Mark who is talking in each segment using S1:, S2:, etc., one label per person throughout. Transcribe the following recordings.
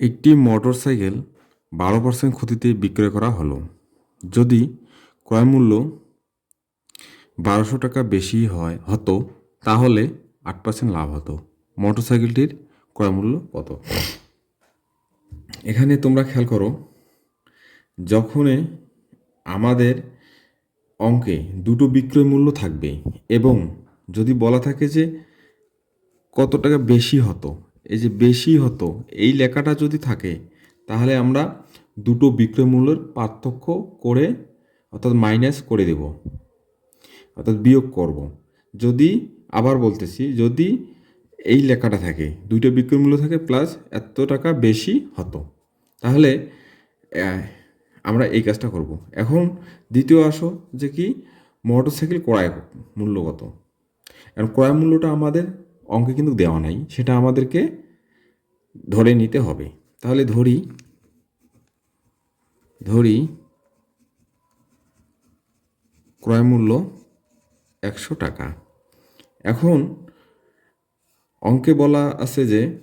S1: একটি মোটরসাইকেল বারো পার্সেন্ট ক্ষতিতে বিক্রয় করা হলো। যদি ক্রয় মূল্য বারোশো টাকা বেশি হয়, হতো, তাহলে আট পার্সেন্ট লাভ হতো। মোটরসাইকেলটির ক্রয় মূল্য কত? এখানে তোমরা খেয়াল করো যখনই আমাদের অঙ্কে দুটো বিক্রয় মূল্য থাকবে এবং যদি বলা থাকে যে কত টাকা বেশি হতো এই যে বেশি হতো, এই লেখাটা যদি থাকে, তাহলে আমরা দুটো বিক্রয় মূল্যের পার্থক্য করে, অর্থাৎ মাইনাস করে দেব, অর্থাৎ বিয়োগ করব। যদি, আবার বলতেছি, যদি এই লেখাটা থাকে, দুইটা বিক্রয় মূল্য থাকে প্লাস এত টাকা বেশি হতো, তাহলে আমরা এই কাজটা করব। এখন দ্বিতীয় আসো, যে কি মোটরসাইকেল ক্রয় মূল্য কত এখন ক্রয় মূল্যটা আমাদের অঙ্কে কিন্তু দেওয়া নাই, সেটা আমাদেরকে ধরে নিতে হবে। তাহলে ধরি ধরি ক্রয় মূল্য একশো টাকা। এখন অঙ্কে বলা আছে যে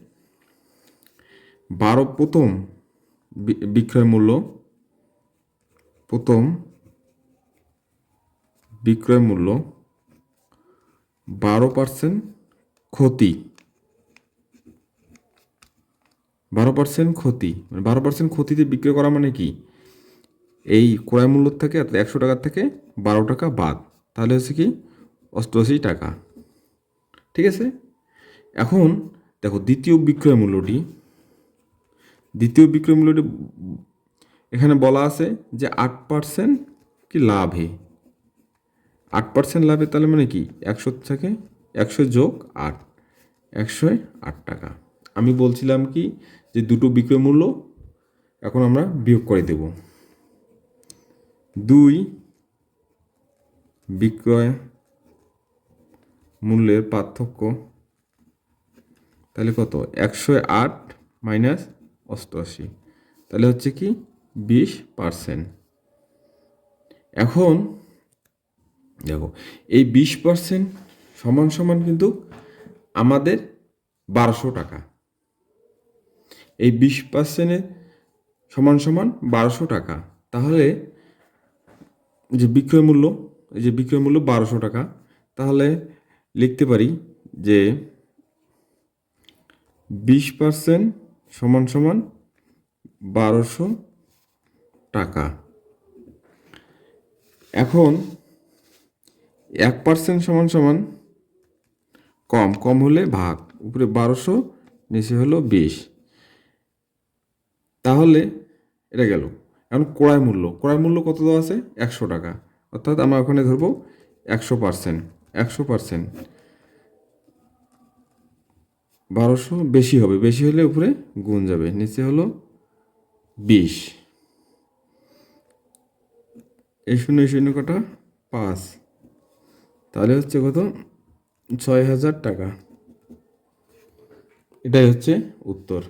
S1: বারো প্রথম বিক্রয় মূল্য, প্রথম বিক্রয় মূল্য বারো পার্সেন্ট ক্ষতি। বারো পার্সেন্ট ক্ষতি। মানে বারো পার্সেন্ট ক্ষতিতে বিক্রয় করা মানে কি? এই ক্রয় মূল্য থেকে অর্থাৎ একশো টাকার থেকে বারো টাকা বাদ। তাহলে হচ্ছে কি? অষ্টআশি টাকা। ঠিক আছে? এখন দেখো দ্বিতীয় বিক্রয় মূল্যটি। দ্বিতীয় বিক্রয় মূল্যটি এখানে বলা আছে যে আট পার্সেন্ট কি লাভে? আট পার্সেন্ট লাভে তাহলে মানে কি? একশো থেকে একশো যোগ আট, একশো আট টাকা। আমি বলছিলাম কি যে দুটো বিক্রয় মূল্য এখন আমরা বিয়োগ করে দেব। দুই বিক্রয় মূল্যের পার্থক্য তাহলে কত? একশো আট মাইনাস অষ্টআশি। তাহলে হচ্ছে কি বিশ পার্সেন্ট। এখন দেখো, এই বিশ পার্সেন্ট সমান সমান কিন্তু আমাদের বারোশো টাকা। এই বিশ পার্সেন্টের সমান সমান বারোশো টাকা। তাহলে যে বিক্রয় মূল্য, এই যে বিক্রয় মূল্য বারোশো টাকা। তাহলে লিখতে পারি যে বিশ পার্সেন্ট সমান সমান বারোশো টাকা। এখন এক পার্সেন্ট সমান সমান কম কম হলে ভাগ। উপরে বারোশো, নিচে হলো বিশ। তাহলে এটা গেল। এখন ক্রয় মূল্য। ক্রয় মূল্য কত দেওয়া আছে? একশো টাকা। অর্থাৎ আমরা ওখানে ধরবো একশো পার্সেন্ট। একশো পার্সেন্ট। বারোশো বেশি হবে। বেশি হলে উপরে গুণ যাবে। নিচে হলো বিশ। এই শূন্য শূন্য কটা? পাঁচ। তাহলে হচ্ছে কত? ছয় হাজার টাকা। এটাই হচ্ছে উত্তর।